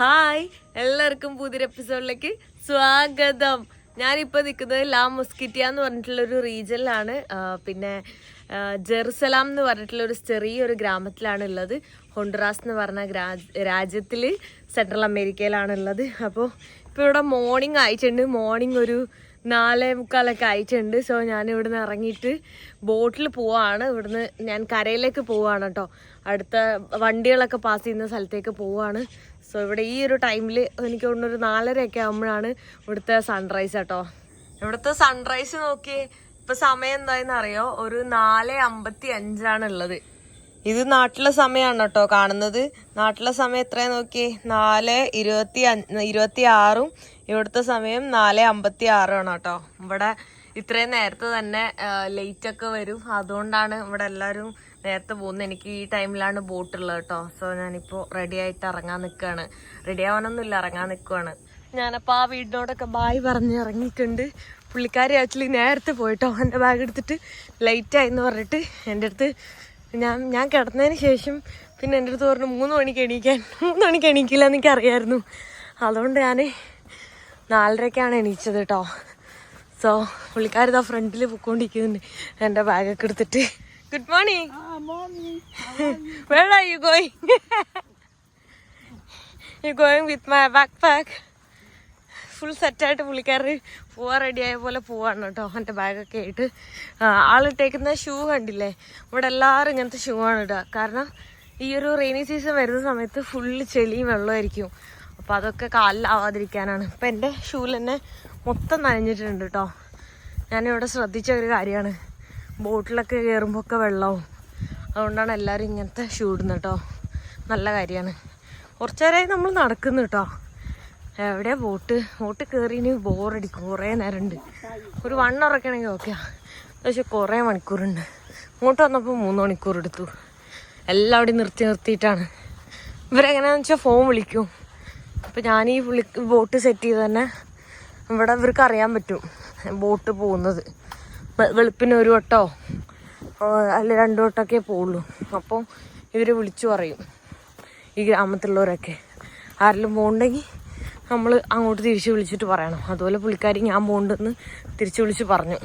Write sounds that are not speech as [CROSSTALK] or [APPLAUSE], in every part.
Hi. എല്ലാവർക്കും പുതിയൊരു എപ്പിസോഡിലേക്ക് സ്വാഗതം. ഞാനിപ്പോൾ നിൽക്കുന്നത് ലാ മൊസ്കിറ്റിയ എന്ന് പറഞ്ഞിട്ടുള്ള ഒരു റീജിയനിലാണ് പിന്നെ ജെറുസലാം എന്ന് പറഞ്ഞിട്ടുള്ള ഒരു ചെറിയൊരു ഗ്രാമത്തിലാണ് ഉള്ളത് ഹൊണ്ടുറാസ് എന്ന് പറഞ്ഞ രാജ്യത്തിൽ സെൻട്രൽ അമേരിക്കയിലാണ് ഉള്ളത് അപ്പോൾ ഇപ്പോൾ ഇവിടെ മോർണിംഗ് ആയിട്ടുണ്ട്. മോർണിംഗ് ഒരു നാലേ മുക്കാലൊക്കെ ആയിട്ടുണ്ട്. സോ ഞാൻ ഇവിടുന്ന് ഇറങ്ങിയിട്ട് ബോട്ടിൽ പോവാണ്. ഇവിടുന്ന് ഞാൻ കരയിലേക്ക് പോവാണ് കേട്ടോ. അടുത്ത വണ്ടികളൊക്കെ പാസ് ചെയ്യുന്ന സ്ഥലത്തേക്ക് പോവാണ്. സോ ഇവിടെ ഈ ഒരു ടൈമിൽ എനിക്ക് തോന്നുന്നു ഒരു നാലരയൊക്കെ ആകുമ്പോഴാണ് ഇവിടുത്തെ സൺറൈസ് കേട്ടോ ഇവിടുത്തെ സൺറൈസ് നോക്കി ഇപ്പൊ സമയം എന്തായെന്ന് അറിയോ? ഒരു നാല് അമ്പത്തി അഞ്ചാണ് ഉള്ളത്. ഇത് നാട്ടിലെ സമയമാണ് കേട്ടോ കാണുന്നത്. നാട്ടിലെ സമയം എത്രയാ നോക്കി? നാല് ഇരുപത്തി അഞ്ച് ഇരുപത്തി ആറും ഇവിടുത്തെ സമയം നാല് അമ്പത്തി ആറുമാണ് കേട്ടോ. ഇവിടെ ഇത്രയും നേരത്തെ തന്നെ ലേറ്റ് ഒക്കെ വരും. അതുകൊണ്ടാണ് ഇവിടെ എല്ലാവരും നേരത്തെ പോകുന്നത് എനിക്ക് ഈ ടൈമിലാണ് ബോട്ടുള്ളത് കേട്ടോ. സോ ഞാനിപ്പോൾ റെഡി ആയിട്ട് ഇറങ്ങാൻ നിൽക്കുകയാണ് റെഡി ആവാനൊന്നുമില്ല ഇറങ്ങാൻ നിൽക്കുവാണ് ഞാനപ്പോൾ ആ വീടിനോടൊക്കെ ബായ് പറഞ്ഞ് ഇറങ്ങിയിട്ടുണ്ട്. പുള്ളിക്കാരി ആക്ച്വലി നേരത്തെ പോയിട്ടോ. എന്റെ ബാഗ് എടുത്തിട്ട് ലേറ്റ് എന്ന് പറഞ്ഞിട്ട് എന്റെ അടുത്ത് ഞാൻ ഞാൻ കിടന്നതിന് ശേഷം പിന്നെ എന്റെ അടുത്ത് പറഞ്ഞു മൂന്ന് മണിക്ക് എണീക്കാൻ മൂന്ന് മണിക്ക് എണീക്കില്ല എന്ന് എനിക്കറിയായിരുന്നു അതുകൊണ്ട് ഞാൻ നാലരയ്ക്കാണ് എണീച്ചത് കേട്ടോ. സോ പുള്ളിക്കാരിതാ ഫ്രണ്ടിൽ പൊക്കോണ്ടിരിക്കുന്നുണ്ട്. എന്റെ ബാഗൊക്കെ എടുത്തിട്ട്. Good morning where Where you going going? Going with my my backpack? Full സെറ്റായിട്ട് പുള്ളിക്കാരി പോവാൻ റെഡിയായ പോലെ പോവാണ് കേട്ടോ. എന്റെ ബാഗൊക്കെ ആയിട്ട്. ആളിട്ടേക്കുന്ന ഷൂ കണ്ടില്ലേ? ഇവിടെ എല്ലാവരും ഇങ്ങനത്തെ ഷൂ ആണ് ഇടുക. കാരണം ഈ ഒരു റെയിനി സീസൺ വരുന്ന സമയത്ത് ഫുള്ള് ചെളിയും വെള്ളമായിരിക്കും അപ്പോൾ അതൊക്കെ കാലിലാവാതിരിക്കാനാണ്. ഇപ്പം എന്റെ ഷൂവിൽ തന്നെ മൊത്തം നനഞ്ഞിട്ടുണ്ട് കേട്ടോ. ഞാനിവിടെ ശ്രദ്ധിച്ച ഒരു കാര്യമാണ്. ബോട്ടിലൊക്കെ കയറുമ്പോൾ ഒക്കെ വെള്ളവും. അതുകൊണ്ടാണ് എല്ലാവരും ഇങ്ങനത്തെ ഷൂ ഇടുന്നത് കേട്ടോ. നല്ല കാര്യമാണ്. കുറച്ചു നേരമായി നമ്മൾ നടക്കുന്നു കേട്ടോ. എവിടെയാ ബോട്ട്? ബോട്ട് കയറിന് ബോറടിക്കും കുറേ നേരമുണ്ട്. ഒരു വൺ അവറൊക്കെ ആണെങ്കിൽ ഓക്കെ പക്ഷെ കുറേ മണിക്കൂറുണ്ട്. ഇങ്ങോട്ട് വന്നപ്പോൾ മൂന്ന് മണിക്കൂർ എടുത്തു. എല്ലാം അവിടെ നിർത്തി നിർത്തിയിട്ടാണ്. ഇവരെങ്ങനെയാണെന്ന് വെച്ചാൽ ഫോൺ വിളിക്കും. അപ്പം ഞാൻ ഈ വിളി ബോട്ട് സെറ്റ് ചെയ്ത് തന്നെ ഇവിടെ ഇവർക്ക് അറിയാൻ പറ്റും. ബോട്ട് പോകുന്നത്. വെളുപ്പിന് ഒരു വട്ടോ? അല്ല രണ്ടു വട്ടമൊക്കെ പോവുള്ളൂ. അപ്പോൾ ഇവർ വിളിച്ചു പറയും. ഈ ഗ്രാമത്തിലുള്ളവരൊക്കെ. ആരെങ്കിലും പോകണ്ടെങ്കിൽ നമ്മൾ അങ്ങോട്ട് തിരിച്ച് വിളിച്ചിട്ട് പറയണം. അതുപോലെ പുള്ളിക്കാരി ഞാൻ പോകണ്ടെന്ന് തിരിച്ച് വിളിച്ച് പറഞ്ഞു.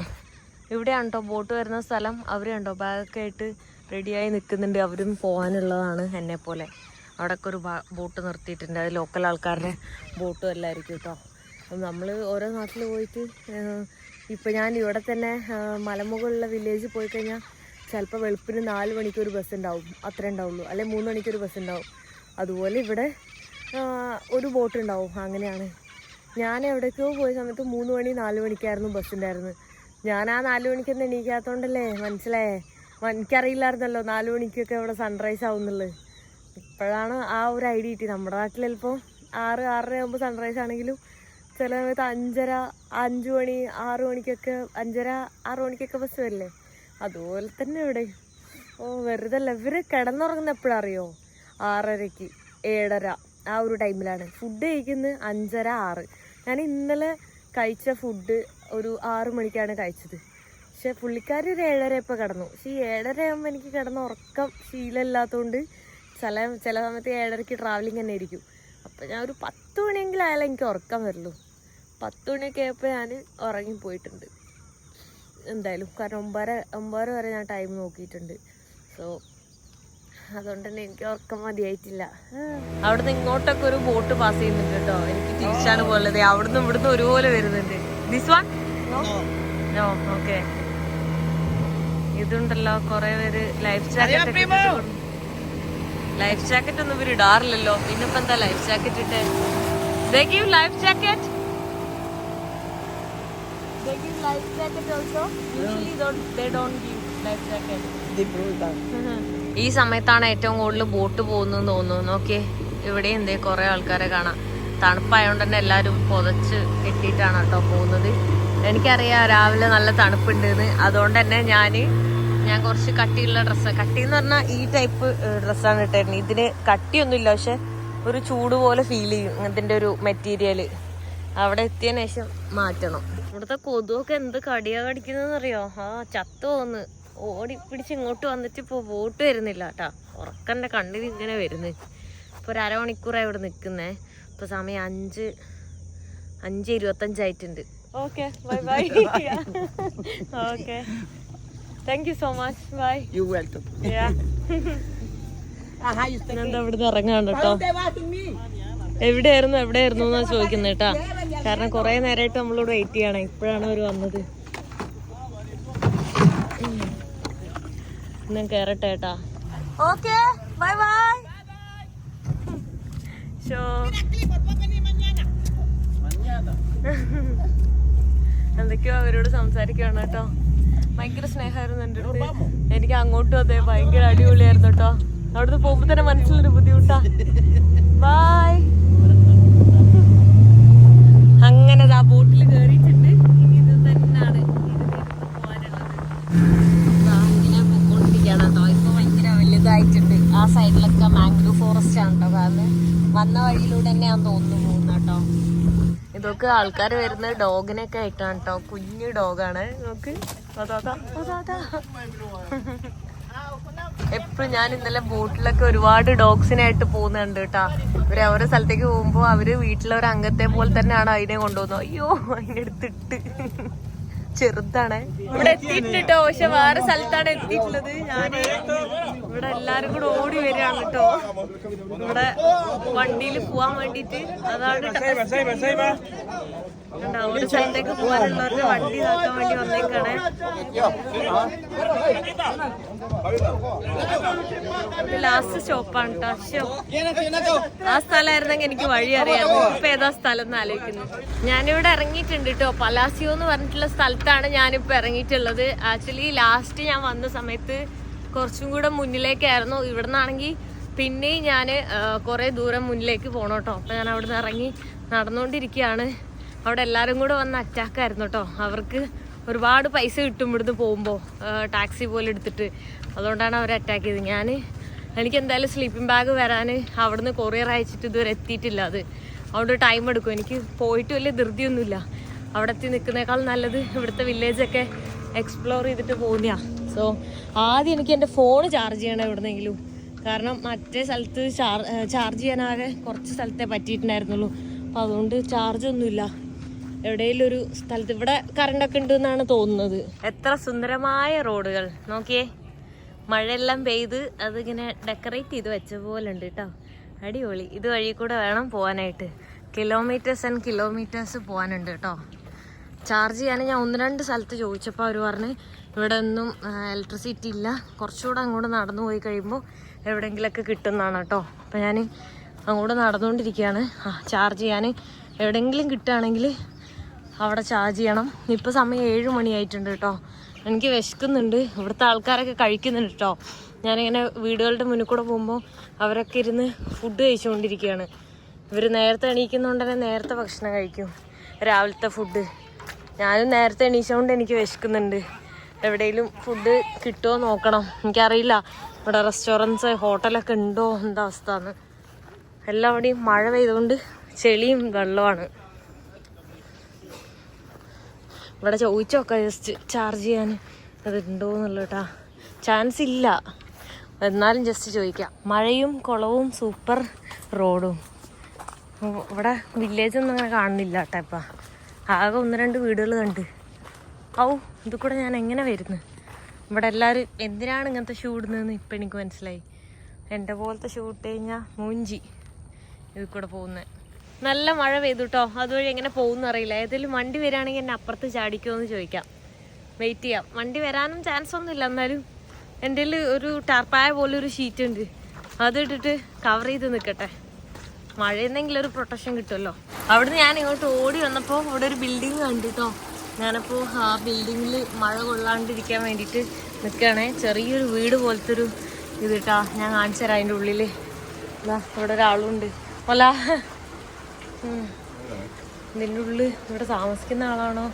ഇവിടെയാണ് ബോട്ട് വരുന്ന സ്ഥലം അവർ കണ്ടോ ബാഗൊക്കെ ആയിട്ട് റെഡിയായി നിൽക്കുന്നുണ്ട്. അവരും പോകാനുള്ളതാണ് എന്നെ പോലെ അവിടെയൊക്കെ ഒരു ബോട്ട് നിർത്തിയിട്ടുണ്ട്. അത് ലോക്കൽ ആൾക്കാരുടെ ബോട്ടും എല്ലായിരിക്കും കേട്ടോ അപ്പം നമ്മൾ ഓരോ നാട്ടിൽ പോയിട്ട് ഇപ്പം ഞാൻ ഇവിടെ തന്നെ മലമുകളിലുള്ള വില്ലേജിൽ പോയി കഴിഞ്ഞാൽ ചിലപ്പോൾ വെളുപ്പിന് നാല് മണിക്ക് ഒരു ബസ് ഉണ്ടാവും അത്രേ ഉണ്ടാവുള്ളൂ. അല്ലെങ്കിൽ മൂന്ന് മണിക്ക് ഒരു ബസ് ഉണ്ടാവും അതുപോലെ ഇവിടെ ഒരു ബോട്ട് ഉണ്ടാവും. അങ്ങനെയാണ്. ഞാൻ എവിടേക്കോ പോയ സമയത്ത് മൂന്ന് മണി നാല് മണിക്കായിരുന്നു ബസ് ഉണ്ടായിരുന്നത് ഞാൻ ആ നാല് മണിക്കൊന്നും എണീക്കാത്തതുകൊണ്ടല്ലേ മനസ്സിലായേ? എനിക്കറിയില്ലായിരുന്നല്ലോ നാല് മണിക്കൊക്കെ ഇവിടെ സൺറൈസ് ആവുന്നുള്ളത് ഇപ്പോഴാണ് ആ ഒരു ഐഡിയ കിട്ടി നമ്മുടെ നാട്ടിൽ ചിലപ്പോൾ ആറ് ആറര ആകുമ്പോൾ സൺറൈസ് ആണെങ്കിലും ചില സമയത്ത് അഞ്ചര അഞ്ച് മണി ആറ് മണിക്കൊക്കെ അഞ്ചര ആറ് മണിക്കൊക്കെ ബസ് വരില്ലേ? അതുപോലെ തന്നെ ഇവിടെ. ഓ വെറുതെ അല്ല ഇവർ കിടന്നുറങ്ങുന്ന എപ്പോഴാ അറിയോ ആറരയ്ക്ക് ഏഴര ആ ഒരു ടൈമിലാണ്. ഫുഡ് കഴിക്കുന്നത് അഞ്ചര ആറ്. ഞാൻ ഇന്നലെ കഴിച്ച ഫുഡ് ഒരു ആറു മണിക്കാണ് കഴിച്ചത്. പക്ഷെ പുള്ളിക്കാരി ഒരു ഏഴര ഇപ്പോൾ കിടന്നു. പക്ഷെ ഈ ഏഴര ആകുമ്പോൾ എനിക്ക് കിടന്ന ഉറക്കം ശീലമില്ലാത്തതുകൊണ്ട് ചില ചില സമയത്ത് ഏഴരയ്ക്ക് ട്രാവലിംഗ് തന്നെ ആയിരിക്കും. അപ്പം ഞാൻ ഒരു പത്ത് മണിയെങ്കിലും ആയാലും എനിക്ക് ഉറക്കം വരുള്ളൂ. പത്ത് മണിയൊക്കെ ആയപ്പോൾ ഞാൻ ഉറങ്ങിപ്പോയിട്ടുണ്ട്. എന്തായാലും കാരണം ഒമ്പതര ഒമ്പതര വരെ ഞാൻ ടൈം നോക്കിയിട്ടുണ്ട്. സോ അതുകൊണ്ട് തന്നെ എനിക്ക് ഉറക്കം മതിയായിട്ടില്ല. അവിടുന്ന് ഇങ്ങോട്ടൊക്കെ ഒരു ബോട്ട് പാസ് ചെയ്യുന്നുണ്ട് കേട്ടോ. എനിക്ക് തിരിച്ചാണ് പോലുള്ളത് അവിടുന്ന് ഇവിടുന്ന് ഒരുപോലെ വരുന്നുണ്ട്. ദിസ് വൺ നോ ഓക്കെ ഇതുണ്ടല്ലോ കുറെ പേര് ലൈഫ് ജാക്കറ്റ് ലൈഫ് ജാക്കറ്റ് ഒന്നും ഇവർ ഇടാറില്ലല്ലോ. പിന്നിപ്പോ എന്താ ലൈഫ് ജാക്കറ്റ് ഇട്ടേ? Life jacket. They give life jacket also. Usually don't, they don't give life jacket. ഈ സമയത്താണ് ഏറ്റവും കൂടുതൽ ബോട്ട് പോകുന്നത് തോന്നുന്നു. നോക്കിയേ ഇവിടെ എന്തേ കുറേ ആൾക്കാരെ കാണാം. തണുപ്പായതുകൊണ്ട് തന്നെ എല്ലാവരും പുതച്ച് കെട്ടിയിട്ടാണ് കേട്ടോ പോകുന്നത്. എനിക്കറിയാം രാവിലെ നല്ല തണുപ്പുണ്ടെന്ന്. അതുകൊണ്ട് തന്നെ ഞാൻ ഞാൻ കുറച്ച് കട്ടിയുള്ള ഡ്രസ്സ് കട്ടി എന്ന് പറഞ്ഞാൽ ഈ ടൈപ്പ് ഡ്രസ്സാണ് ഇട്ടായിരുന്നത് ഇതിന് കട്ടിയൊന്നുമില്ല പക്ഷെ ഒരു ചൂട് പോലെ ഫീൽ ചെയ്യും ഇതിന്റെ ഒരു മെറ്റീരിയൽ അവിടെ എത്തിയതിനു ശേഷം മാറ്റണം. ഇവിടുത്തെ കൊതുവൊക്കെ എന്ത് കടിയാ കടിക്കുന്നതെന്ന് അറിയോ ആ ചത്തു പോന്ന്. ഓടി പിടിച്ച് ഇങ്ങോട്ട് വന്നിട്ട് ഇപ്പൊ വോട്ട് വരുന്നില്ല കേട്ടാ ഉറക്കന്റെ കണ്ണിൽ ഇങ്ങനെ വരുന്നു. ഇപ്പോൾ ഒരു അരമണിക്കൂറായി ഇവിടെ നിൽക്കുന്നേ ഇപ്പോൾ സമയം അഞ്ച് അഞ്ച് ഇരുപത്തഞ്ചായിട്ടുണ്ട്. Okay bye bye. Okay. Thank you so much bye you welcome [LAUGHS] ഇവിടുന്ന് ഇറങ്ങാണ് കേട്ടോ. എവിടെയായിരുന്നു എവിടെയായിരുന്നു എന്നാ ചോദിക്കുന്നത് കേട്ടാ. കാരണം കുറെ നേരമായിട്ട് നമ്മളോട് വെയിറ്റ് ചെയ്യണം. ഇപ്പോഴാണ് അവർ വന്നത്. ഇന്നും കേറട്ടെ കേട്ടാ. Okay bye by. ഷോ എന്തൊക്കെയോ അവരോട് സംസാരിക്കുകയാണ് കേട്ടോ. ഭയങ്കര സ്നേഹമായിരുന്നു എന്റെ അടുത്ത്. എനിക്ക് അങ്ങോട്ടും അതെ ഭയങ്കര അടിപൊളിയായിരുന്നു കേട്ടോ. അവിടുന്ന് പോകുമ്പോ തന്നെ മനസ്സിലൊരു ബുദ്ധിമുട്ടാ. ബൈ അങ്ങനെ ആ ബോട്ടിൽ കയറിയിട്ടുണ്ട് ഇനി ഇത് തന്നെയാണ് ഇതിലേക്ക് പോകാനുള്ളത്. ദാ ഇങ്ങനെ പൊക്കോണ്ടിരിക്കുകയാണ് കേട്ടോ. ഇപ്പൊ ഭയങ്കര വലുതായിട്ടുണ്ട്. ആ സൈഡിലൊക്കെ മാംഗ്രോ ഫോറസ്റ്റ് ആണ് കേട്ടോ. കാരണം വന്ന വഴിയിലൂടെ തന്നെയാന്ന് തോന്നുന്നു പോകുന്നത് കേട്ടോ. ഇതൊക്കെ ആൾക്കാർ വരുന്ന ഡോഗിനൊക്കെ ആയിട്ടാണ് കേട്ടോ. കുഞ്ഞു ഡോഗാണ്. നോക്ക്. അതാ. അതാ അതാ. [LAUGHS] എപ്പോഴും ഞാൻ ഇന്നലെ ബോട്ടിലൊക്കെ ഒരുപാട് ഡോഗ്സിനായിട്ട് പോകുന്നുണ്ട് കേട്ടാ. ഇവർ അവരുടെ സ്ഥലത്തേക്ക് പോകുമ്പോ അവർ വീട്ടിലെ ഒരു അംഗത്തെ പോലെ തന്നെയാണ് അതിനെ കൊണ്ടുപോകുന്നത്. അയ്യോ അതിന്റെ അടുത്തിട്ട് ചെറുതാണ്. ഇവിടെ എത്തിയിട്ടുണ്ട് പക്ഷെ വേറെ സ്ഥലത്താണ് എത്തിയിട്ടുള്ളത് ഞാൻ ഇവിടെ എല്ലാരും കൂടെ ഓടി വരികയാണ് കേട്ടോ. ഇവിടെ വണ്ടിയിൽ പോവാൻ വേണ്ടിട്ട് അതാണ് വണ്ടി. ആ സ്ഥലമായിരുന്നെങ്കിൽ എനിക്ക് വഴി അറിയാമോ ഇപ്പൊ ഏതാ സ്ഥലം എന്ന് ആലോചിക്കുന്നു. ഞാനിവിടെ ഇറങ്ങിയിട്ടുണ്ട് കേട്ടോ പലാസിയോ എന്ന് പറഞ്ഞിട്ടുള്ള സ്ഥലത്താണ് ഞാനിപ്പോ ഇറങ്ങിയിട്ടുള്ളത്. ആക്ച്വലി ലാസ്റ്റ് ഞാൻ വന്ന സമയത്ത് കുറച്ചും കൂടെ മുന്നിലേക്കായിരുന്നു. ഇവിടെ നിന്നാണെങ്കിൽ പിന്നെയും ഞാൻ കുറേ ദൂരം മുന്നിലേക്ക് പോകണം അപ്പം ഞാൻ അവിടെ നിന്ന് ഇറങ്ങി നടന്നുകൊണ്ടിരിക്കുകയാണ്. അവിടെ എല്ലാവരും കൂടെ വന്ന് അറ്റാക്കായിരുന്നു കേട്ടോ അവർക്ക് ഒരുപാട് പൈസ കിട്ടും ഇവിടുന്ന് പോകുമ്പോൾ ടാക്സി പോലെ എടുത്തിട്ട്. അതുകൊണ്ടാണ് അവർ അറ്റാക്ക് ചെയ്തത്. ഞാൻ എനിക്ക് എന്തായാലും സ്ലീപ്പിംഗ് ബാഗ് വരാൻ അവിടുന്ന് കൊറിയർ അയച്ചിട്ട് ഇതുവരെ എത്തിയിട്ടില്ല അത്. അതുകൊണ്ട് ടൈം എടുക്കും. എനിക്ക് പോയിട്ട് വലിയ ധൃതിയൊന്നുമില്ല. അവിടെ എത്തി നിൽക്കുന്നേക്കാൾ നല്ലത് ഇവിടുത്തെ വില്ലേജൊക്കെ എക്സ്പ്ലോർ ചെയ്തിട്ട് പോകുന്നതാ സോ ആദ്യം എനിക്ക് എന്റെ ഫോൺ ചാർജ് ചെയ്യണം എവിടുന്നെങ്കിലും. കാരണം മറ്റേ സ്ഥലത്ത് ചാർജ് ചെയ്യാനാകെ കുറച്ച് സ്ഥലത്തെ പറ്റിയിട്ടുണ്ടായിരുന്നുള്ളൂ. അപ്പോൾ അതുകൊണ്ട് ചാർജ് ഒന്നുമില്ല. എവിടെയെങ്കിലും ഒരു സ്ഥലത്ത് ഇവിടെ കറണ്ടൊക്കെ ഉണ്ട് എന്നാണ് തോന്നുന്നത്. എത്ര സുന്ദരമായ റോഡുകൾ. നോക്കിയേ മഴയെല്ലാം പെയ്ത് അതിങ്ങനെ ഡെക്കറേറ്റ് ചെയ്ത് വെച്ച പോലെ ഉണ്ട് കേട്ടോ അടിപൊളി. ഇത് വഴി കൂടെ വേണം പോകാനായിട്ട് കിലോമീറ്റേഴ്സ് ആൻഡ് കിലോമീറ്റേഴ്സ് പോകാനുണ്ട് കേട്ടോ ചാർജ് ചെയ്യാൻ ഞാൻ ഒന്ന് രണ്ട് സ്ഥലത്ത് ചോദിച്ചപ്പോൾ അവർ പറഞ്ഞ് ഇവിടെ ഒന്നും ഇലക്ട്രിസിറ്റി ഇല്ല. കുറച്ചുകൂടെ അങ്ങോട്ട് നടന്നു പോയി കഴിയുമ്പോൾ എവിടെയെങ്കിലുമൊക്കെ കിട്ടുന്നതാണ് കേട്ടോ അപ്പോൾ ഞാൻ അങ്ങോട്ട് നടന്നുകൊണ്ടിരിക്കുകയാണ്. ആ ചാർജ് ചെയ്യാൻ എവിടെയെങ്കിലും കിട്ടുകയാണെങ്കിൽ അവിടെ ചാർജ് ചെയ്യണം. ഇപ്പോൾ സമയം ഏഴ് മണിയായിട്ടുണ്ട് കേട്ടോ എനിക്ക് വിശക്കുന്നുണ്ട്. ഇവിടുത്തെ ആൾക്കാരൊക്കെ കഴിക്കുന്നുണ്ട് കേട്ടോ ഞാനിങ്ങനെ വീടുകളുടെ മുന്നിൽ കൂടെ പോകുമ്പോൾ അവരൊക്കെ ഇരുന്ന് ഫുഡ് കഴിച്ചുകൊണ്ടിരിക്കുകയാണ് ഇവർ നേരത്തെ എണീക്കുന്നതുകൊണ്ട് തന്നെ നേരത്തെ ഭക്ഷണം കഴിക്കും. രാവിലത്തെ ഫുഡ് ഞാനും നേരത്തെ എണീച്ചുകൊണ്ട് എനിക്ക് വിശക്കുന്നുണ്ട്. എവിടെയെങ്കിലും ഫുഡ് കിട്ടുമോ നോക്കണം. എനിക്കറിയില്ല ഇവിടെ റെസ്റ്റോറന്റ്സ് ഹോട്ടലൊക്കെ ഉണ്ടോ? എന്താ അവസ്ഥ എന്ന്. എല്ലാവിടെയും മഴ പെയ്തുകൊണ്ട് ചെളിയും വെള്ളമാണ് ഇവിടെ ചോദിച്ചൊക്കെ ജസ്റ്റ് ചാർജ് ചെയ്യാൻ അത് ഉണ്ടോ എന്നുള്ള കേട്ടാ ചാൻസ് ഇല്ല. എന്നാലും ജസ്റ്റ് ചോദിക്കാം. മഴയും കുളവും സൂപ്പർ റോഡും ഇവിടെ വില്ലേജ് ഒന്നും അങ്ങനെ കാണുന്നില്ല കേട്ടോ ഇപ്പം. ആകെ ഒന്ന് രണ്ട് വീടുകൾ കണ്ട്. ഔ ഇത് കൂടെ ഞാൻ എങ്ങനെ വരുന്നു? ഇവിടെ എല്ലാവരും എന്തിനാണ് ഇങ്ങനത്തെ ഷൂ ഇടുന്നതെന്ന് ഇപ്പം എനിക്ക് മനസ്സിലായി. എന്റെ പോലത്തെ ഷൂ ഇട്ട് കഴിഞ്ഞാൽ മൂഞ്ചി. ഇതിൽ കൂടെ പോകുന്നത് നല്ല മഴ പെയ്തു കേട്ടോ അതുവഴി എങ്ങനെ പോകുന്ന അറിയില്ല. ഏതെങ്കിലും വണ്ടി വരികയാണെങ്കിൽ എന്നെ അപ്പുറത്ത് ചാടിക്കുമോ എന്ന് ചോദിക്കാം. വെയിറ്റ് ചെയ്യാം. വണ്ടി വരാനും ചാൻസ് ഒന്നുമില്ല എന്നാലും. എന്റെ ഒരു ടർപ്പായ പോലെ ഒരു ഷീറ്റ് ഉണ്ട്. അത് ഇട്ടിട്ട് കവർ ചെയ്ത് നിൽക്കട്ടെ. മഴയെന്നെങ്കിലും ഒരു പ്രൊട്ടക്ഷൻ കിട്ടുമല്ലോ. അവിടുന്ന് ഞാൻ ഇങ്ങോട്ട് ഓടി വന്നപ്പോൾ ഇവിടെ ഒരു ബിൽഡിംഗ് കണ്ടു കേട്ടോ ഞാനപ്പോൾ ആ ബിൽഡിങ്ങിൽ മഴ കൊള്ളാണ്ടിരിക്കാൻ വേണ്ടിയിട്ട് നിൽക്കുകയാണേ. ചെറിയൊരു വീട് പോലത്തെ ഒരു ഇത് കേട്ടോ ഞാൻ കാണിച്ചു തരാം അതിന്റെ ഉള്ളിൽ ഇവിടെ ഒരാളുണ്ട്. ഉം. ഇതിന്റെ ഉള്ളിൽ ഇവിടെ താമസിക്കുന്ന ആളാണോ?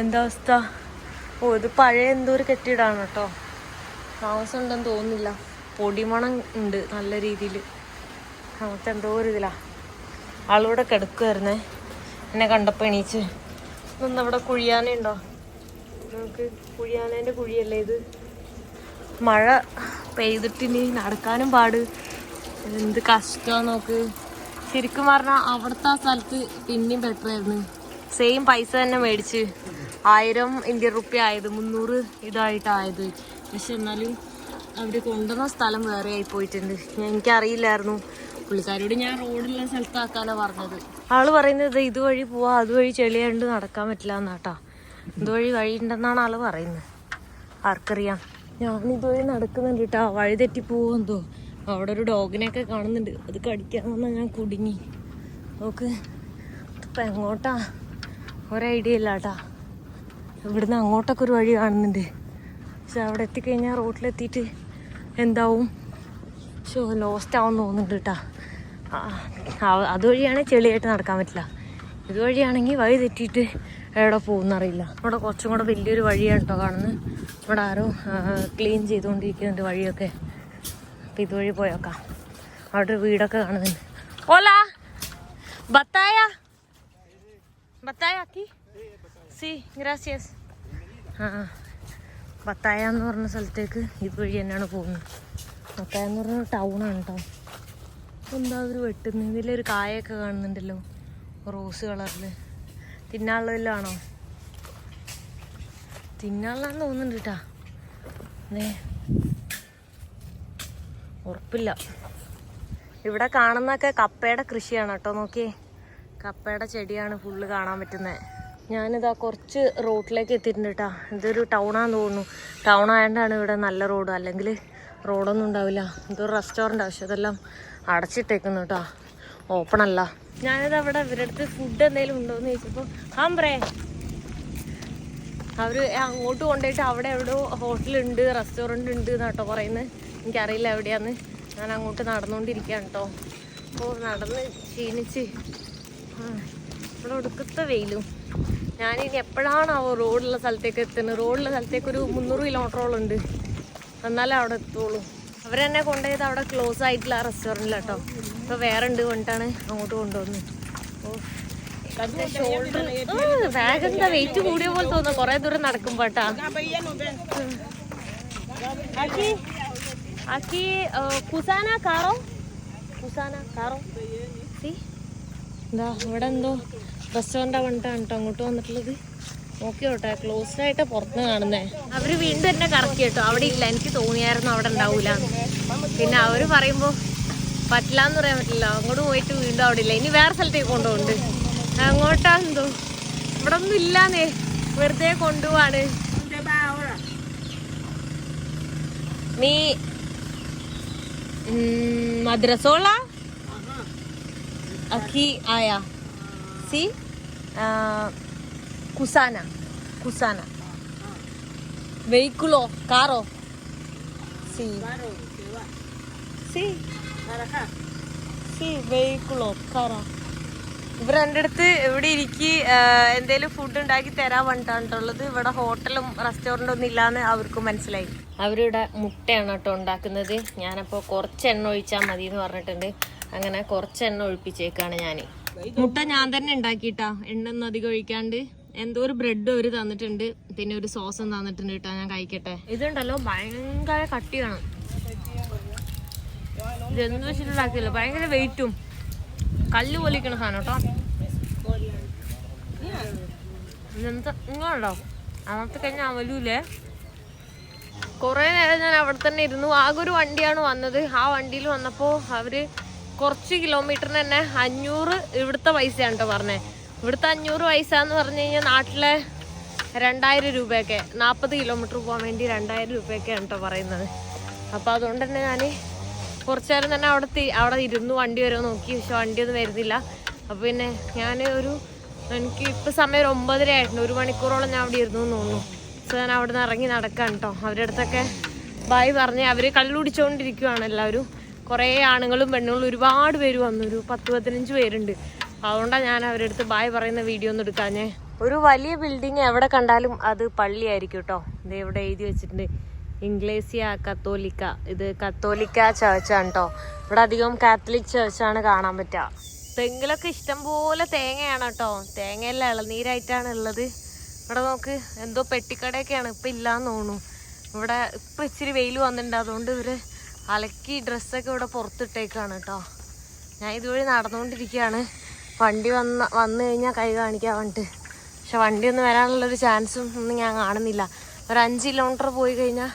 എന്താ അവസ്ഥ? ഓ ഇത് പഴയ എന്തോ ഒരു കെട്ടിടാണ് കേട്ടോ. താമസം ഉണ്ടെന്ന് തോന്നുന്നില്ല. പൊടിമണം ഉണ്ട് നല്ല രീതിയിൽ. അങ്ങനത്തെ എന്തോ ഒരു ഇതിലാ. ആളിവിടെ കിടക്കുമായിരുന്നേ എന്നെ കണ്ടപ്പോൾ എണീച്ച്. ഇതൊന്നും അവിടെ കുഴിയാനുണ്ടോ നമുക്ക് കുഴിയാനേന്റെ കുഴിയല്ലേ ഇത്? മഴ പെയ്തിട്ടിനി നടക്കാനും പാട്. എന്ത് കഷ്ടമാണ് നോക്ക്. ശരിക്കും പറഞ്ഞാൽ അവിടുത്തെ സ്ഥലത്ത് പിന്നെയും ബെറ്റർ ആയിരുന്നു. സെയിം പൈസ തന്നെ മേടിച്ച്. ആയിരം ഇന്ത്യൻ റുപ്യ ആയത് മുന്നൂറ് ഇതായിട്ടായത്. പക്ഷെ എന്നാലും അവർ കൊണ്ടുവന്ന സ്ഥലം വേറെ ആയി പോയിട്ടുണ്ട്. എനിക്കറിയില്ലായിരുന്നു. പുള്ളിക്കാരോട് ഞാൻ റോഡുള്ള സ്ഥലത്താക്കാനാണ് പറഞ്ഞത്. ആൾ പറയുന്നത് ഇതുവഴി പോവാ അതുവഴി ചെളിയാണ്ട് നടക്കാൻ പറ്റില്ല എന്നാട്ടാ. ഇതുവഴി വഴി ഉണ്ടെന്നാണ് ആൾ പറയുന്നത്. ആർക്കറിയാം. ഞാൻ ഇതുവഴി നടക്കുന്നുണ്ട് കേട്ടോ വഴി തെറ്റി പോവെന്തോ അവിടെ ഒരു ഡോഗിനെയൊക്കെ കാണുന്നുണ്ട്. അത് കടിക്കാൻ വന്നാൽ ഞാൻ കുടുങ്ങി. നോക്ക് ഇപ്പം എങ്ങോട്ടാ? ഒരൈഡിയ ഇല്ല കേട്ടാ ഇവിടുന്ന് അങ്ങോട്ടൊക്കെ ഒരു വഴി കാണുന്നുണ്ട്. പക്ഷെ അവിടെ എത്തിക്കഴിഞ്ഞാൽ റോട്ടിലെത്തിയിട്ട് എന്താവും? ഷോ ലോസ്റ്റ് ആവും തോന്നുന്നുണ്ട് കേട്ടാ അതുവഴിയാണെങ്കിൽ ചെളിയായിട്ട് നടക്കാൻ പറ്റില്ല. ഇതുവഴിയാണെങ്കിൽ വഴി തെറ്റിയിട്ട് എവിടെ പോകുന്നറിയില്ല. ഇവിടെ കുറച്ചും കൂടെ വലിയൊരു വഴിയാണ് കേട്ടോ കാണുന്നത് ഇവിടെ ആരോ ക്ലീൻ ചെയ്തുകൊണ്ടിരിക്കുന്നുണ്ട് വഴിയൊക്കെ. അപ്പം ഇതുവഴി പോയേക്കാം. അവിടെ ഒരു വീടൊക്കെ കാണുന്നുണ്ട്. ഓലാ ബത്തായ. ബത്തായ ആ ബത്തായ എന്ന് പറഞ്ഞ സ്ഥലത്തേക്ക് ഇതുവഴി തന്നെയാണ് പോകുന്നത്. ബത്തായ എന്ന് പറഞ്ഞ ടൗണാണ് കേട്ടോ എന്താ ഒരു വെട്ടുന്നത്? ഇതിലൊരു കായൊക്കെ കാണുന്നുണ്ടല്ലോ. റോസ് കളറിൽ തിന്നാനുള്ളതിലാണോ തിന്നാനുള്ളതാന്ന് തോന്നുന്നുണ്ട് കേട്ടാ അതെ ഉറപ്പില്ല. ഇവിടെ കാണുന്നൊക്കെ കപ്പയുടെ കൃഷിയാണ് കേട്ടോ നോക്കിയേ. കപ്പയുടെ ചെടിയാണ് ഫുള്ള് കാണാൻ പറ്റുന്നത് ഞാനിതാ കുറച്ച് റോഡിലേക്ക് എത്തിയിട്ടുണ്ട് കേട്ടോ. ഇതൊരു ടൗണാന്ന് തോന്നുന്നു. ടൗൺ ആയതുകൊണ്ടാണ് ഇവിടെ നല്ല റോഡ് അല്ലെങ്കിൽ റോഡൊന്നും ഉണ്ടാവില്ല. ഇതൊരു റെസ്റ്റോറന്റ് പക്ഷെ ഇതെല്ലാം അടച്ചിട്ടേക്കുന്നു കേട്ടോ. ഓപ്പൺ അല്ല. ഞാനിത് അവിടെ ഇവരുടെ അടുത്ത് ഫുഡ് എന്തെങ്കിലും ഉണ്ടോ എന്ന് ചോദിച്ചപ്പോൾ ആമ്പ്രേ അവർ അങ്ങോട്ട് കൊണ്ടുപോയിട്ട് അവിടെ എവിടെയോ ഹോട്ടലുണ്ട് റെസ്റ്റോറന്റ് ഉണ്ട് എന്നാട്ടോ പറയുന്നത് എനിക്കറിയില്ല എവിടെയാന്ന്. ഞാൻ അങ്ങോട്ട് നടന്നുകൊണ്ടിരിക്കുകയാണ് കേട്ടോ അപ്പോൾ നടന്ന് ക്ഷീണിച്ച്. ഇവിടെ ഒടുക്കത്തെ വെയിലും. ഞാനിനി എപ്പോഴാണാവോ റോഡുള്ള സ്ഥലത്തേക്ക് എത്തുന്നത്? റോഡുള്ള സ്ഥലത്തേക്ക് ഒരു മുന്നൂറ് കിലോമീറ്ററോളം ഉണ്ട്. എന്നാലേ അവിടെ എത്തുള്ളൂ. അവരെന്നെ കൊണ്ടുപോയത് അവിടെ ക്ലോസ് ആയിട്ടുള്ള ആ റെസ്റ്റോറന്റിലാട്ടോ ഇപ്പോൾ വേറെ ഉണ്ട് കൊണ്ടാണ് അങ്ങോട്ട് കൊണ്ടുവന്നത്. ഓ ഷോൾഡർ ബാഗ് എന്താ വെയിറ്റ് കൂടിയ പോലെ തോന്നുന്നു. കുറേ ദൂരം നടക്കുമ്പോ കേട്ടാ uh, ആക്കി Caro. കാറോ Caro. സി? എന്താ ഇവിടെ എന്തോ റെസ്റ്റോറന്റ് വന്നിട്ട് കേട്ടോ അങ്ങോട്ട് വന്നിട്ടുള്ളത്. നോക്കി കേട്ടോ ക്ലോസ് ആയിട്ട് പുറത്ത് കാണുന്നേ. അവർ വീണ്ടും എന്നെ കറക്കി കേട്ടോ അവിടെ ഇല്ല എനിക്ക് തോന്നിയായിരുന്നു അവിടെ ഉണ്ടാവൂല. പിന്നെ അവർ പറയുമ്പോ പറ്റില്ല എന്ന് പറയാൻ പറ്റില്ല. അങ്ങോട്ട് പോയിട്ട് വീണ്ടും അവിടെ ഇല്ല. ഇനി വേറെ സ്ഥലത്തേക്ക് കൊണ്ടുപോകുന്നുണ്ട്. അങ്ങോട്ടാണെന്തോ ഇവിടെ ഒന്നും ഇല്ലാന്നേ. വെറുതെ കൊണ്ടുപോവാണ്. നീ മദ്രസോള aquí ആയ സി കുസാന കുസാന വെഹിക്കുളോ കാറോ സി സി സി വെഹിക്കുളോ കാറോ ഇവർ എന്റെ അടുത്ത് ഇവിടെ ഇരിക്കി എന്തേലും ഫുഡ് ഉണ്ടാക്കി തരാൻ വേണ്ടിട്ടുള്ളത് ഇവിടെ ഹോട്ടലും റെസ്റ്റോറന്റും ഒന്നും ഇല്ലാന്ന് അവർക്ക് മനസ്സിലായി. അവരിവിടെ മുട്ടയാണ് കേട്ടോ ഉണ്ടാക്കുന്നത്. ഞാനപ്പോൾ കുറച്ച് എണ്ണ ഒഴിച്ചാൽ മതി എന്ന് പറഞ്ഞിട്ടുണ്ട്. അങ്ങനെ കുറച്ച് എണ്ണ ഒഴിപ്പിച്ചേക്കാണ് ഞാൻ മുട്ട ഞാൻ തന്നെ ഉണ്ടാക്കിയിട്ടാ. എണ്ണ ഒന്നും അധികം ഒഴിക്കാണ്ട് എന്തോ ഒരു ബ്രെഡ് അവർ തന്നിട്ടുണ്ട്. പിന്നെ ഒരു സോസും തന്നിട്ടുണ്ട് കേട്ടോ ഞാൻ കഴിക്കട്ടെ. ഇതുണ്ടല്ലോ ഭയങ്കര കട്ടിയാണ്. ഇതെന്ത് വെച്ചിട്ടുണ്ടാക്കിയല്ലോ. ഭയങ്കര വെയിറ്റും കല്ല് പോലിരിക്കണ സാധനം കേട്ടോ. ഇങ്ങോട്ടോ അന്നത്തെ കഴിഞ്ഞ അവലൂലേ? കുറേ നേരം ഞാൻ അവിടെ തന്നെ ഇരുന്നു. ആകെ ഒരു വണ്ടിയാണ് വന്നത്. ആ വണ്ടിയിൽ വന്നപ്പോൾ അവർ കുറച്ച് കിലോമീറ്ററിന് തന്നെ അഞ്ഞൂറ് ഇവിടുത്തെ പൈസയാണ് കേട്ടോ പറഞ്ഞത് ഇവിടുത്തെ അഞ്ഞൂറ് പൈസ എന്ന് പറഞ്ഞു കഴിഞ്ഞാൽ നാട്ടിലെ രണ്ടായിരം രൂപയൊക്കെ. നാൽപ്പത് കിലോമീറ്റർ പോകാൻ വേണ്ടി രണ്ടായിരം രൂപയൊക്കെയാണ് കേട്ടോ പറയുന്നത്. അപ്പോൾ അതുകൊണ്ട് തന്നെ ഞാൻ കുറച്ച് നേരം തന്നെ അവിടെ അവിടെ ഇരുന്നു വണ്ടി വരെ നോക്കി. പക്ഷെ വണ്ടിയൊന്നും വരുന്നില്ല. അപ്പോൾ പിന്നെ ഞാൻ ഒരു എനിക്ക് ഇപ്പോൾ സമയം ഒമ്പതര ആയിട്ടുണ്ട്. ഒരു മണിക്കൂറോളം ഞാൻ അവിടെ ഇരുന്നു തോന്നുന്നു. സോ ഞാൻ അവിടെ നിന്ന് ഇറങ്ങി നടക്കാൻ കേട്ടോ അവരുടെ അടുത്തൊക്കെ ബായ് പറഞ്ഞ് അവർ കള്ളുടിച്ചുകൊണ്ടിരിക്കുവാണ് എല്ലാവരും. കുറേ ആണുങ്ങളും പെണ്ണുങ്ങളും ഒരുപാട് പേര് വന്നു. ഒരു പത്ത് പതിനഞ്ച് പേരുണ്ട്. അതുകൊണ്ടാണ് ഞാൻ അവരുടെ അടുത്ത് ബായ് പറയുന്ന വീഡിയോ ഒന്നും എടുക്കാഞ്ഞേ. ഒരു വലിയ ബിൽഡിങ് എവിടെ കണ്ടാലും അത് പള്ളിയായിരിക്കും കേട്ടോ ഇത് ഇവിടെ എഴുതി വെച്ചിട്ടുണ്ട്. ഇംഗ്ലേസിയ കത്തോലിക്ക. ഇത് കത്തോലിക്ക ചേർച്ചാണ് കേട്ടോ ഇവിടെ അധികം കാത്തലിക് ചേർച്ചാണ് കാണാൻ പറ്റുക തെങ്ങിലൊക്കെ ഇഷ്ടംപോലെ തേങ്ങയാണ് കേട്ടോ തേങ്ങയല്ല ഇളനീരായിട്ടാണ് ഉള്ളത്. ഇവിടെ നോക്ക് എന്തോ പെട്ടിക്കടയൊക്കെയാണ്. ഇപ്പം ഇല്ലാന്ന് തോന്നുന്നു. ഇവിടെ ഇപ്പം ഇച്ചിരി വെയിൽ വന്നിട്ടുണ്ട്. അതുകൊണ്ട് ഇവർ അലക്കി ഡ്രസ്സൊക്കെ ഇവിടെ പുറത്തിട്ടേക്കാണ് കേട്ടോ. ഞാൻ ഇതുവഴി നടന്നുകൊണ്ടിരിക്കുകയാണ്. വണ്ടി വന്ന വന്നു കഴിഞ്ഞാൽ കൈ കാണിക്കാൻ വേണ്ടിട്ട് പക്ഷെ വണ്ടി ഒന്നും വരാനുള്ളൊരു ചാൻസും ഒന്നും ഞാൻ കാണുന്നില്ല. ഒരു അഞ്ച് കിലോമീറ്റർ പോയി കഴിഞ്ഞാൽ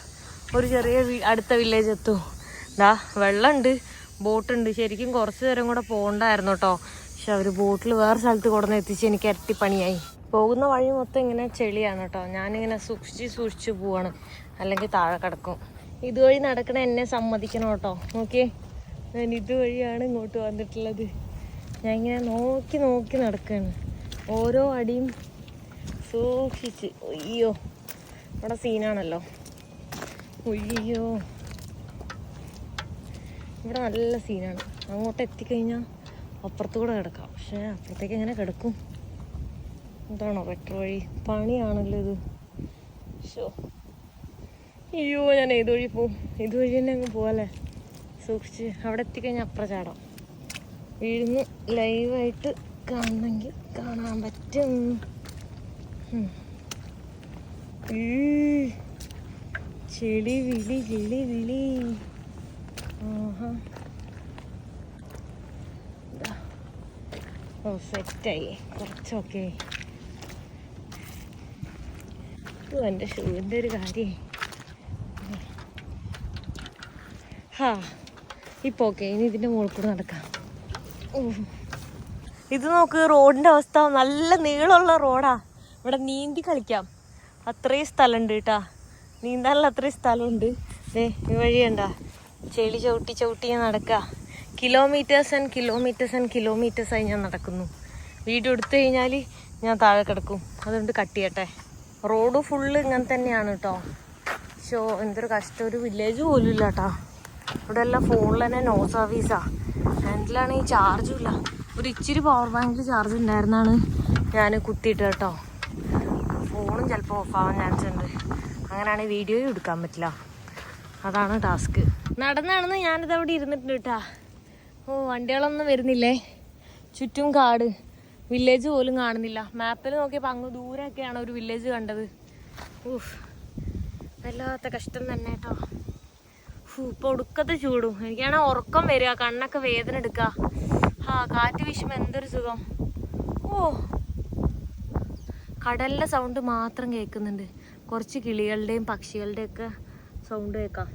ഒരു ചെറിയ അടുത്ത വില്ലേജ് എത്തും. ദാ വെള്ളമുണ്ട് ബോട്ടുണ്ട്. ശരിക്കും കുറച്ച് നേരം കൂടെ പോകണ്ടായിരുന്നു കേട്ടോ പക്ഷെ അവർ ബോട്ടിൽ വേറെ സ്ഥലത്ത് കൊണ്ടുവന്ന് എത്തിച്ച് എനിക്ക് ഇരട്ടിപ്പണിയായി പോകുന്ന വഴി മൊത്തം ഇങ്ങനെ ചെളിയാണ് കേട്ടോ ഞാനിങ്ങനെ സൂക്ഷിച്ച് സൂക്ഷിച്ച് പോവാണ്. അല്ലെങ്കിൽ താഴെ കിടക്കും. ഇതുവഴി നടക്കണ എന്നെ സമ്മതിക്കണം കേട്ടോ നോക്കിയേ. ഞാൻ ഇതുവഴിയാണ് ഇങ്ങോട്ട് വന്നിട്ടുള്ളത്. ഞാൻ ഇങ്ങനെ നോക്കി നോക്കി നടക്കുകയാണ് ഓരോ അടിയും സൂക്ഷിച്ച്. അയ്യോ ഇവിടെ സീനാണല്ലോ അയ്യോ. ഇവിടെ നല്ല സീനാണ് അങ്ങോട്ട് എത്തിക്കഴിഞ്ഞാൽ അപ്പുറത്ത് കൂടെ കിടക്കാം. പക്ഷേ അപ്പുറത്തേക്ക് എങ്ങനെ കിടക്കും? എന്താണോ വെട്ടർ വഴി? പണിയാണല്ലോ ഇത്. ഷോ അയ്യോ ഞാൻ ഏത് വഴി പോവും? ഇതുവഴി തന്നെ അങ്ങ് പോവാല്ലേ സൂക്ഷിച്ച്. അവിടെ എത്തിക്കഴിഞ്ഞാൽ അപ്പുറം ചാടാം. വീഴുന്നു. ലൈവായിട്ട് കാണണമെങ്കിൽ കാണാൻ പറ്റും. ഈ ചെളി വിളി കിളി വിളി. ദാ. ഓ സെറ്റായി. കുറച്ചൊക്കെ. ഇത് എന്റെ ഷൂവിന്റെ ഒരു കാര്യേ. ഹാ. ഇപ്പോൾ ഓക്കെ ഇനി ഇതിന്റെ മുകളിൽ കൂടെ നടക്കാം. ഇത് നോക്ക് റോഡിന്റെ അവസ്ഥ. നല്ല നീളമുള്ള റോഡാ. ഇവിടെ നീന്തി കളിക്കാം. അത്രയും സ്ഥലമുണ്ട് കേട്ടാ. നീന്താനുള്ള അത്രയും സ്ഥലമുണ്ട്. ഏ ഈ വഴി കണ്ടാ. ചെളി ചവിട്ടി ചവിട്ടി ഞാൻ നടക്കുക കിലോമീറ്റേഴ്സ് ആൻഡ് കിലോമീറ്റേഴ്സ് ആൻഡ് കിലോമീറ്റേഴ്സായി ഞാൻ നടക്കുന്നു. വീഡിയോ എടുത്തു കഴിഞ്ഞാൽ ഞാൻ താഴെ കിടക്കും. അതുകൊണ്ട് കട്ട് ചെയ്യട്ടെ. റോഡ് ഫുള്ള് ഇങ്ങനെ തന്നെയാണ് കേട്ടോ ഷോ എന്തൊരു കഷ്ടം. ഒരു വില്ലേജ് പോലും ഇല്ല കേട്ടോ ഇവിടെ എല്ലാം ഫോണിൽ തന്നെ നോ സർവീസാണ് ഹാൻഡിലാണെങ്കിൽ ചാർജും ഇല്ല. ഒരു ഇച്ചിരി പവർ ബാങ്കിൽ ചാർജ് ഉണ്ടായിരുന്നാണ് ഞാൻ കുത്തിയിട്ട് കേട്ടോ ഫോണും ചിലപ്പോൾ ഓഫാവാൻ ചാൻസ് ഉണ്ട്. അങ്ങനെയാണെങ്കിൽ വീഡിയോ എടുക്കാൻ പറ്റില്ല. അതാണ് ടാസ്ക് നടന്നാണ് നടന്ന് ഞാനിത് അവിടെ ഇരുന്നിട്ടുണ്ട് കേട്ടാ ഓ വണ്ടികളൊന്നും വരുന്നില്ലേ? ചുറ്റും കാട്. വില്ലേജ് പോലും കാണുന്നില്ല. മാപ്പിൽ നോക്കിയപ്പോൾ അങ്ങ് ദൂരെയൊക്കെയാണ് ഒരു വില്ലേജ് കണ്ടത്. ഊഫ് വല്ലാത്ത കഷ്ടം തന്നെ കേട്ടോ ഇപ്പൊ ഒടുക്കത്തെ ചൂടും. എനിക്കാണെ ഉറക്കം വരിക കണ്ണൊക്കെ വേദന എടുക്കുക ആ കാറ്റ് വീശുമ്പോൾ എന്തൊരു സുഖം. ഓ. കടലിന്റെ സൗണ്ട് മാത്രം കേൾക്കുന്നുണ്ട്. കുറച്ച് കിളികളുടെയും പക്ഷികളുടെയൊക്കെ സൗണ്ട് കേൾക്കാം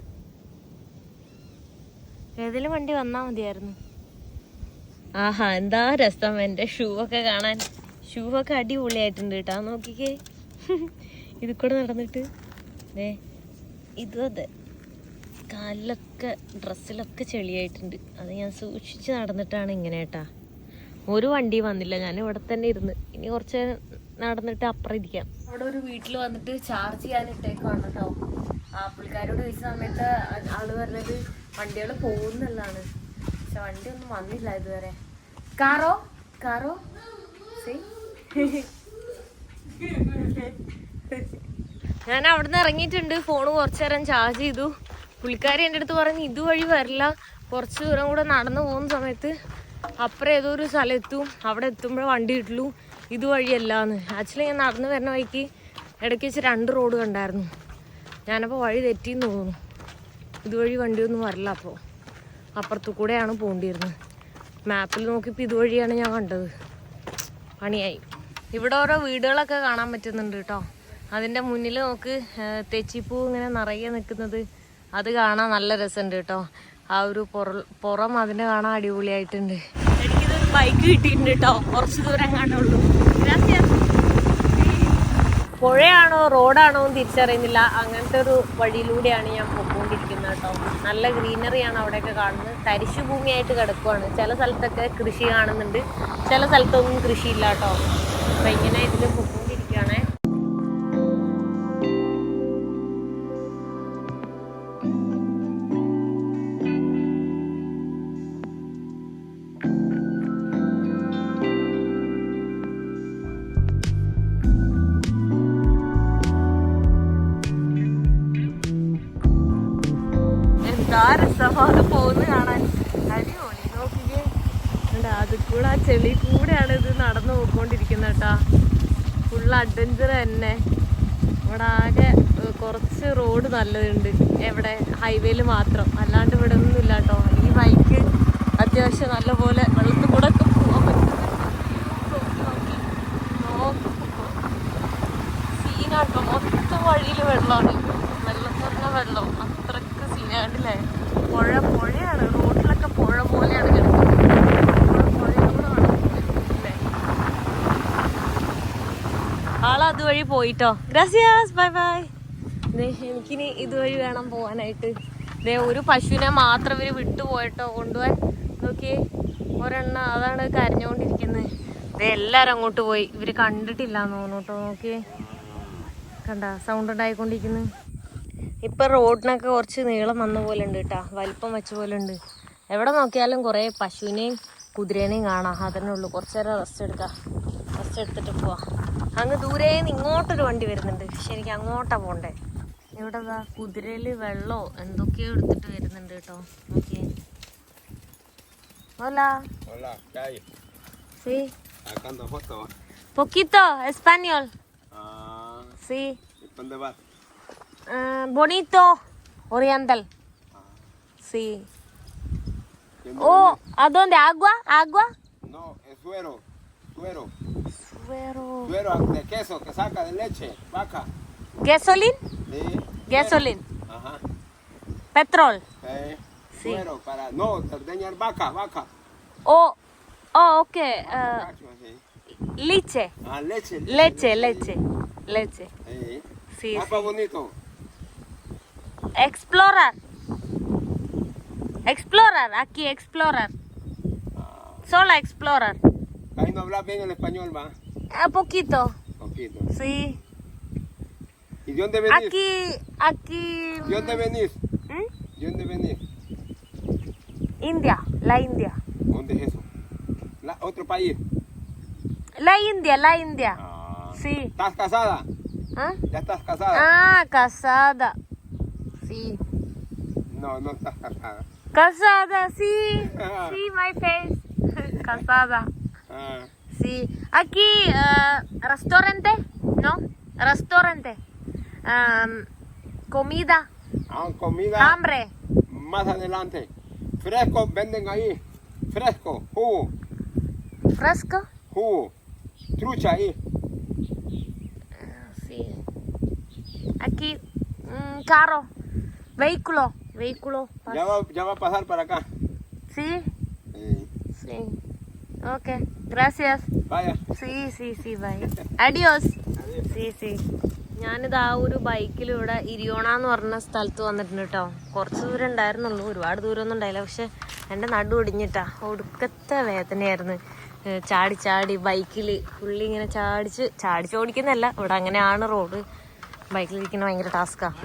ഏതെങ്കിലും വണ്ടി വന്നാൽ മതിയായിരുന്നു. ആഹാ എന്താ രസം എന്റെ ഷൂ ഒക്കെ കാണാൻ. ഷൂ ഒക്കെ അടിപൊളിയായിട്ടുണ്ട് കേട്ടോ. നോക്കിക്കേ. ഇത് കൂടെ നടന്നിട്ട്. ഏ ഇതും അതെ. കാലിലൊക്കെ ഡ്രസ്സിലൊക്കെ ചെളിയായിട്ടുണ്ട്. അത് ഞാൻ സൂക്ഷിച്ച് നടന്നിട്ടാണ് ഇങ്ങനെ കേട്ടാ. ഒരു വണ്ടി വന്നില്ല. ഞാൻ ഇവിടെ തന്നെ ഇരുന്ന്. ഇനി കുറച്ച് നടന്നിട്ട് അപ്പുറം ഇരിക്കാം. അവിടെ ഒരു വീട്ടിൽ വന്നിട്ട് ചാർജ് ചെയ്യാൻ ഇട്ടേക്കാണ് കേട്ടോ. ആ പുള്ളിക്കാരോട് ചോദിച്ച സമയത്ത് ആൾ പറഞ്ഞത് വണ്ടികൾ പോകുന്നല്ലാണ് പക്ഷെ വണ്ടി ഒന്നും വന്നില്ല ഇതുവരെ. കാറോ? കാറോ? ഞാൻ അവിടുന്ന് ഇറങ്ങിയിട്ടുണ്ട്. ഫോൺ കുറച്ചു നേരം ചാർജ് ചെയ്തു. പുള്ളിക്കാരി എന്റെ അടുത്ത് പറഞ്ഞു ഇതുവഴി വരില്ല. കുറച്ച് ദൂരം കൂടെ നടന്നു പോകുന്ന സമയത്ത് അപ്പുറം ഏതോ ഒരു സ്ഥലം എത്തും. അവിടെ എത്തുമ്പോഴേ വണ്ടി കിട്ടുള്ളൂ. ഇതുവഴിയല്ലാന്ന്. ആക്ച്വലി ഞാൻ നടന്നു വരുന്ന വഴിക്ക് ഇടയ്ക്ക് വെച്ച് രണ്ട് റോഡ് കണ്ടായിരുന്നു. ഞാനപ്പോൾ വഴി തെറ്റിന്ന് തോന്നുന്നു. ഇതുവഴി വണ്ടിയൊന്നും വരില്ല അപ്പോൾ അപ്പുറത്തു കൂടെയാണ് പോകേണ്ടിയിരുന്നത് മാപ്പിൽ നോക്കിയപ്പോൾ ഇതുവഴിയാണ് ഞാൻ കണ്ടത്. പണിയായി. ഇവിടെ ഓരോ വീടുകളൊക്കെ കാണാൻ പറ്റുന്നുണ്ട് കേട്ടോ. അതിന്റെ മുന്നിൽ നോക്ക് തെച്ചിപ്പൂ ഇങ്ങനെ നിറയെ നിൽക്കുന്നത്. അത് കാണാൻ നല്ല രസമുണ്ട് കേട്ടോ. ആ ഒരു പുറം അതിനെ കാണാൻ അടിപൊളിയായിട്ടുണ്ട്. എനിക്കിതൊരു ബൈക്ക് കിട്ടിയിട്ടുണ്ട് കേട്ടോ. കുറച്ച് ദൂരം കാണുള്ളൂ പുഴയാണോ റോഡാണോ എന്ന് തിരിച്ചറിയുന്നില്ല. അങ്ങനത്തെ ഒരു വഴിയിലൂടെയാണ് ഞാൻ പോയിക്കൊണ്ടിരിക്കുന്നത് കേട്ടോ. നല്ല ഗ്രീനറിയാണ് അവിടെയൊക്കെ കാണുന്നത്. തരിശു ഭൂമിയായിട്ട് കിടക്കുവാണ്. ചില സ്ഥലത്തൊക്കെ കൃഷി കാണുന്നുണ്ട്. ചില സ്ഥലത്തൊന്നും കൃഷിയില്ല കേട്ടോ. അപ്പം ഇങ്ങനെ ഇതിൽ രസമാ അത് പോകുന്നു കാണാൻ. അടിപൊളി. നോക്കിക്കേ. അത് കൂടെ ആ ചെളി കൂടെയാണ് ഇത് നടന്നു പോയിക്കൊണ്ടിരിക്കുന്നത് കേട്ടാ. ഫുൾ അഡ്വഞ്ചർ തന്നെ. ഇവിടെ ആകെ കുറച്ച് റോഡ് നല്ലതുണ്ട്. എവിടെ? ഹൈവേയിൽ മാത്രം. അല്ലാണ്ട് ഇവിടെ ഒന്നും ഇല്ല കേട്ടോ. ഈ ബൈക്ക് അത്യാവശ്യം നല്ലപോലെ വെള്ളത്തിൽ കൂടെ ഒക്കെ പോകാൻ പറ്റുന്നുണ്ട് നോക്കി, നോക്കി. സീനാട്ടോ മൊത്തം വഴിയിൽ വെള്ളമാണ് വെള്ളം എന്ന് പറഞ്ഞാൽ വെള്ളം അത്രയ്ക്ക് സീനാണ്ടില്ലേ പുഴ പുഴയാണ് റോഡിലൊക്കെ പുഴ പോലെയാണ് കിടക്കുന്നത് പുഴ പുഴയോട് നടക്കില്ലേ ആൾ അതുവഴി പോയിട്ടോ. ഗ്രസിയാസ് ബൈ ബൈ. എനിക്കിനി ഇതുവഴി വേണം പോകാനായിട്ട് ദേ ഒരു പശുവിനെ മാത്രം ഇവർ വിട്ടുപോയിട്ടോ കൊണ്ടുപോവാൻ. നോക്കിയേ ഒരെണ്ണ അതാണ് കരഞ്ഞുകൊണ്ടിരിക്കുന്നത് ദേ എല്ലാരും അങ്ങോട്ട് പോയി. ഇവർ കണ്ടിട്ടില്ല തോന്നുന്നു കേട്ടോ നോക്കിയേ. കണ്ട സൗണ്ട് ഉണ്ടായിക്കൊണ്ടിരിക്കുന്നു. ഇപ്പൊ റോഡിനൊക്കെ കുറച്ച് നീളം വന്ന പോലെ ഉണ്ട് കേട്ടാ. വലിപ്പം വെച്ച പോലെ ഉണ്ട് എവിടെ നോക്കിയാലും കുറേ പശുവിനെയും കുതിരേനെയും കാണാം. അതന്നെ ഉള്ളൂ. കുറച്ചേരം റെസ്റ്റ് എടുക്കാം. റെസ്റ്റ് എടുത്തിട്ട് പോവാ. അങ്ങ് ദൂരെ ഇങ്ങോട്ടൊരു വണ്ടി വരുന്നുണ്ട്. ശരിക്കും അങ്ങോട്ടാ പോണ്ടേ. ഇവിടെ കുതിരയിൽ വെള്ളോ എന്തൊക്കെയോ എടുത്തിട്ട് വരുന്നുണ്ട് കേട്ടോ. പൊക്കിത്തോ എസ്പാനിയോൾ. സി. ബൊണീത്തോ ഒറിയന്തൽ. സി. ഓ അതോണ്ട് ആഗ്വാ? ആഗ്വാ? No, es suero. Suero de queso que saca de leche, vaca. Gasoline? Sí. Gasoline. Ajá. Petrol. Eh, Sí. Suero para. No, ordeñar vaca, vaca. Oh, oh, ok. ah, sí. leche. Ah, leche. Leche, leche. Leche. Sí. Sí, Mapa sí. bonito. Explorar. Explorar, aquí explorar. Solo explorar. Ahí no hablas bien el español, va. A poquito. Poquito. Sí. ¿Y de dónde venís? Aquí, aquí. ¿De dónde venís? ¿De dónde venís? India, la India. ¿Dónde es eso? La- ¿Otro país? La India, la India. Ah. Sí. ¿Estás casada? ¿Ah? ¿Ya estás casada? Ah, casada. Sí. No, no estás casada. Casada, sí. Ah. [LAUGHS] Sí, my face. [LAUGHS] casada. Ah, Sí. Aquí, ah, restaurante, ¿no? Restaurante. Am, comida, ah, comida hambre. más adelante. Fresco venden ahí. Fresco, jugo, Fresco. jugo. Trucha ahí. Sí. Aquí, mm, carro, vehículo, vehículo. Ya va, ya va a pasar para acá. Sí, Sí. sí. Ok, gracias. Vaya. Sí, sí, sí, bye. Adios. Sí, sí. ഞാനിത് ആ ഒരു ബൈക്കിലൂടെ ഇരിയോണ എന്ന് പറഞ്ഞ സ്ഥലത്ത് വന്നിട്ടുണ്ട് കേട്ടോ കുറച്ച് ദൂരം ഉണ്ടായിരുന്നുള്ളൂ. ഒരുപാട് ദൂരമൊന്നും ഉണ്ടായില്ല. പക്ഷെ എന്റെ നടു ഒടിഞ്ഞിട്ടാ. ഒടുക്കത്തെ വേദനയായിരുന്നു. ചാടി ചാടി ബൈക്കിൽ പുള്ളി ഇങ്ങനെ ചാടിച്ച് ചാടിച്ച് ഓടിക്കുന്നതല്ല. ഇവിടെ അങ്ങനെയാണ് റോഡ്. ബൈക്കിലിരിക്കുന്ന ഭയങ്കര ടാസ്ക്കാണ്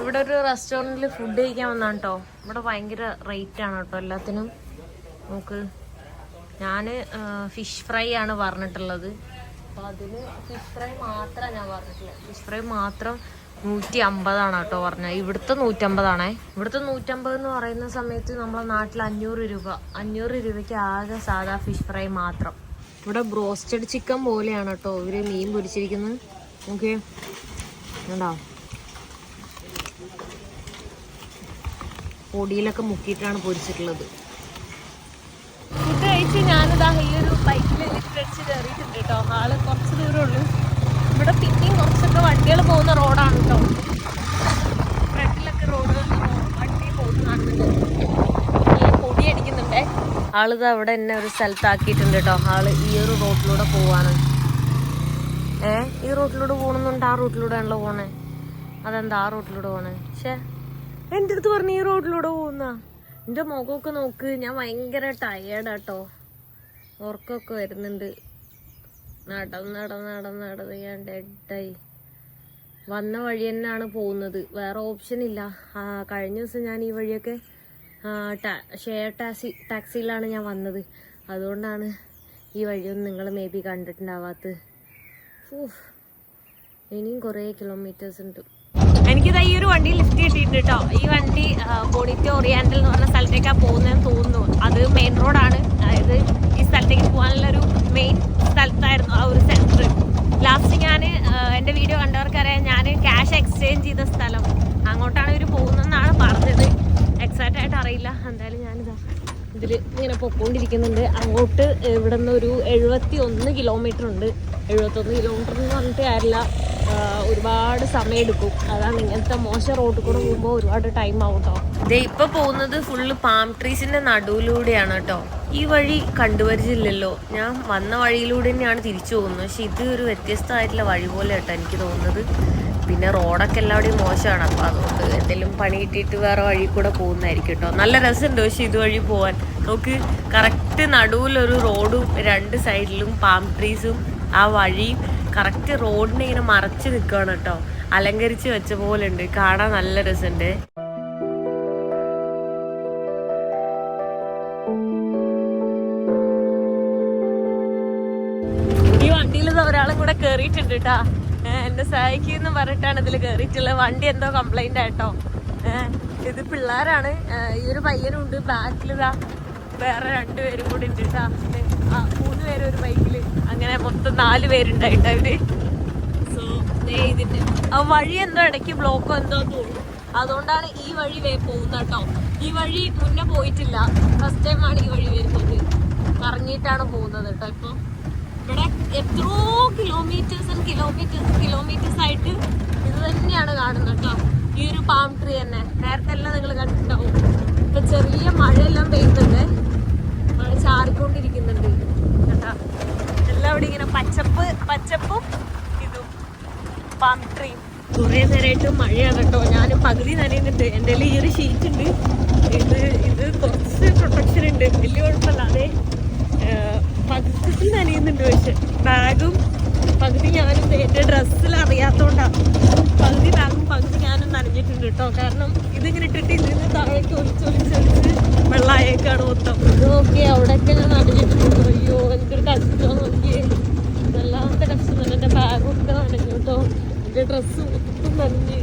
ഇവിടെ ഒരു റെസ്റ്റോറന്റിൽ ഫുഡ് കഴിക്കാൻ വന്നാണ് കേട്ടോ ഇവിടെ ഭയങ്കര റേറ്റ് ആണ് കേട്ടോ എല്ലാത്തിനും. നമുക്ക് ഞാൻ ഫിഷ് ഫ്രൈ ആണ് പറഞ്ഞിട്ടുള്ളത്. അപ്പോൾ അതിന് ഫിഷ് ഫ്രൈ മാത്രമാണ് ഞാൻ പറഞ്ഞിട്ടുള്ളത് ഫിഷ് ഫ്രൈ മാത്രം നൂറ്റി അമ്പതാണ് കേട്ടോ പറഞ്ഞത് ഇവിടുത്തെ നൂറ്റമ്പതാണേ. ഇവിടുത്തെ നൂറ്റമ്പത് എന്ന് പറയുന്ന സമയത്ത് നമ്മളെ നാട്ടിൽ അഞ്ഞൂറ് രൂപ അഞ്ഞൂറ് രൂപയ്ക്ക് ആകെ സാധാ ഫിഷ് ഫ്രൈ മാത്രം. ഇവിടെ ബ്രോസ്റ്റഡ് ചിക്കൻ പോലെയാണ് കേട്ടോ ഇവർ മീൻ പൊരിച്ചിരിക്കുന്നത്. ഓക്കെ. ഉണ്ടോ പൊടിയിലൊക്കെ മുക്കിയിട്ടാണ് പൊരിച്ചിട്ടുള്ളത്. കഴിച്ച് ഞാനിതാ ഈ ഒരു ബൈക്കിൽ ലിഫ്റ്റ് അടിച്ച് കയറിയിട്ടുണ്ട് കേട്ടോ. ആൾ കുറച്ച് ദൂരമുള്ളൂ ഇവിടെ പിന്നെയും കുറച്ചൊക്കെ വണ്ടികൾ പോകുന്ന റോഡാണ് കേട്ടോ. ഫ്രണ്ടിലൊക്കെ റോഡ് വണ്ടി പോകുന്ന കാണുന്നുണ്ട് പൊടി അടിക്കുന്നുണ്ടേ. ആളിത് അവിടെ എന്നെ ഒരു സ്ഥലത്താക്കിയിട്ടുണ്ട് കേട്ടോ. ആൾ ഈ ഒരു റോഡിലൂടെ പോവാണ്. ഏ? ഈ റോട്ടിലൂടെ പോകണമെന്നുണ്ട് ആ റൂട്ടിലൂടെ ആണല്ലോ പോണേ. അതെന്താ ആ റോട്ടിലൂടെ പോണേ? പക്ഷേ എന്റെ അടുത്ത് പറഞ്ഞു ഈ റോഡിലൂടെ പോകുന്ന. എന്റെ മുഖമൊക്കെ നോക്ക്. ഞാൻ ഭയങ്കര ടയേർഡാട്ടോ ഉറക്കമൊക്കെ വരുന്നുണ്ട്. നടന്ന് നടന്ന് നടന്ന് നടന്ന് ഞാൻ ഡെഡായി വന്ന വഴി തന്നെയാണ് പോകുന്നത്. വേറെ ഓപ്ഷൻ ഇല്ല. കഴിഞ്ഞ ദിവസം ഞാൻ ഈ വഴിയൊക്കെ ഷെയർ ടാക്സി ടാക്സിയിലാണ് ഞാൻ വന്നത്. അതുകൊണ്ടാണ് ഈ വഴിയൊന്നും നിങ്ങൾ മേ ബി കണ്ടിട്ടുണ്ടാവാത്തത്. ഇനിയും കുറേ കിലോമീറ്റേഴ്സ് ഉണ്ട്. എനിക്കിതാ ഈ ഒരു വണ്ടി ലിഫ്റ്റ് കിട്ടിയിട്ടുണ്ട് കേട്ടോ ഈ വണ്ടി ബോഡിറ്റ് ഓറിയാൻഡൽ എന്ന് പറഞ്ഞ സ്ഥലത്തേക്കാണ് പോകുന്നതെന്ന് തോന്നുന്നു. അത് മെയിൻ റോഡാണ് അതായത് സ്ഥലത്തേക്ക് പോകാനുള്ള ഒരു മെയിൻ സ്ഥലത്തായിരുന്നു ആ ഒരു സെന്റർ ലാസ്റ്റ് ഞാൻ എന്റെ വീഡിയോ കണ്ടവർക്കറിയാം ഞാൻ ക്യാഷ് എക്സ്ചേഞ്ച് ചെയ്ത സ്ഥലം. അങ്ങോട്ടാണ് ഇവർ പോകുന്നതെന്നാണ് പറഞ്ഞത്. എക്സാക്റ്റ് ആയിട്ട് അറിയില്ല. എന്തായാലും ഞാനിതാ ഇതിൽ ഇങ്ങനെ പൊക്കോണ്ടിരിക്കുന്നുണ്ട്. അങ്ങോട്ട് ഇവിടെ നിന്ന് ഒരു എഴുപത്തി ഒന്ന് കിലോമീറ്റർ ഉണ്ട്. എഴുപത്തൊന്ന് കിലോമീറ്റർ എന്ന് പറഞ്ഞിട്ട് കാര്യമില്ല. ഒരുപാട് സമയം എടുക്കും അതാണ് ഇങ്ങനത്തെ മോശം റോഡിൽ കൂടെ പോകുമ്പോൾ ഒരുപാട് ടൈം ആവും കേട്ടോ ഇതേ ഇപ്പൊ പോകുന്നത് ഫുള്ള് പാം ട്രീസിന്റെ നടുവിലൂടെയാണ് കേട്ടോ ഈ വഴി കണ്ടുപരിച്ചില്ലല്ലോ ഞാൻ വന്ന വഴിയിലൂടെ തന്നെയാണ് തിരിച്ചു പോകുന്നത്. പക്ഷെ ഇത് ഒരു വ്യത്യസ്തമായിട്ടുള്ള വഴി പോലെ കേട്ടോ എനിക്ക് തോന്നുന്നത്. പിന്നെ റോഡൊക്കെ എല്ലാവരുടെയും മോശമാണ്. അപ്പോൾ അതുകൊണ്ട് എന്തെങ്കിലും പണി കിട്ടിയിട്ട് വേറെ വഴി കൂടെ പോകുന്നതായിരിക്കും കേട്ടോ നല്ല രസമുണ്ട് പക്ഷെ ഇതുവഴി പോവാൻ. നമുക്ക് കറക്റ്റ് നടുവിലൊരു റോഡും രണ്ട് സൈഡിലും പാം ട്രീസും ആ വഴിയും കറക്റ്റ് റോഡിനെ ഇങ്ങനെ മറച്ച് നിൽക്കുകയാണ് കേട്ടോ അലങ്കരിച്ച് വെച്ച പോലെ ഉണ്ട് കാണാൻ നല്ല രസമുണ്ട് ഈ വണ്ടിയിൽ ഒരാളും കൂടെ കേറിയിട്ടുണ്ട് കേട്ടാ എന്റെ സഹായിക്കുന്ന പറഞ്ഞിട്ടാണ് ഇതിൽ കേറിയിട്ടുള്ളത്. വണ്ടി എന്തോ കംപ്ലൈന്റ് ആയിട്ടോ. ഇത് പിള്ളേരാണ്. ഈ ഒരു പയ്യനും ഉണ്ട് ബാക്കിലിതാ വേറെ രണ്ടുപേരും കൂടി ഉണ്ട് കേട്ടാ മൂന്ന് പേരും ഒരു ബൈക്കിൽ അങ്ങനെ മൊത്തം നാല് പേരുണ്ടായിട്ട് അവർ സോ ഇതിന്റെ ആ വഴി എന്തോ ഇടയ്ക്ക് ബ്ലോക്കോ എന്തോ തോന്നും അതുകൊണ്ടാണ് ഈ വഴി വേ പോകുന്നത് കേട്ടോ ഈ വഴി മുന്നേ പോയിട്ടില്ല. ഫസ്റ്റ് ടൈം ആണ് ഈ വഴി വരുന്നത് പറഞ്ഞിട്ടാണ് പോകുന്നത് കേട്ടോ ഇപ്പൊ. ഇവിടെ എത്രയോ കിലോമീറ്റേഴ്സ് ആൻഡ് കിലോമീറ്റേഴ്സ് കിലോമീറ്റേഴ്സ് ആയിട്ട് ഇത് തന്നെയാണ് കാണുന്നത് കേട്ടോ. ഈ ഒരു പാം ട്രീ തന്നെ. നേരത്തെ എല്ലാം നിങ്ങൾ കണ്ടിട്ടുണ്ടാവും. ഇപ്പൊ ചെറിയ മഴയെല്ലാം പെയ്യുന്നുണ്ട്. മഴ ചാറിക്കൊണ്ടിരിക്കുന്നുണ്ട്. കേട്ടാ. എല്ലാം ഇവിടെ ഇങ്ങനെ പച്ചപ്പ് പച്ചപ്പും ഇതും. പാം ട്രീ കുറെ നേരമായിട്ട് മഴയാണ് കേട്ടോ. ഞാൻ പകുതി നനയുന്നുണ്ട്. എന്റെ ഈ ഒരു ഷീറ്റ് ഉണ്ട്. ഇത് ഇത് കുറച്ച് പ്രൊട്ടക്ഷൻ ഉണ്ട്. വലിയ കുഴപ്പമില്ല അതെ പകുതി നനയുന്നുണ്ട് പക്ഷെ ബാഗും പകുതി ഞാനും എന്റെ ഡ്രസ്സിൽ അറിയാത്തോണ്ടാണ് പകുതി ബാഗും പകുതി ഞാനും നനഞ്ഞിട്ടുണ്ട് കേട്ടോ. കാരണം ഇതിങ്ങനെ ഇട്ടിട്ട് ഇതിൽ നിന്ന് താഴേക്ക് ഒലിച്ചൊലിച്ചൊലിച്ച് വെള്ളമായേക്കാണ് മൊത്തം. ഇത് അവിടെ അവിടെയൊക്കെ ഞാൻ നനഞ്ഞിട്ടുണ്ട്. അയ്യോ എനിക്കൊരു കഷ്ടം നോക്കിയേ. വല്ലാത്ത കഷ്ടം തന്നെ എന്റെ ബാഗൊക്കെ നനഞ്ഞു കേട്ടോ. എന്റെ ഡ്രസ്സ് മൊത്തം നനഞ്ഞ്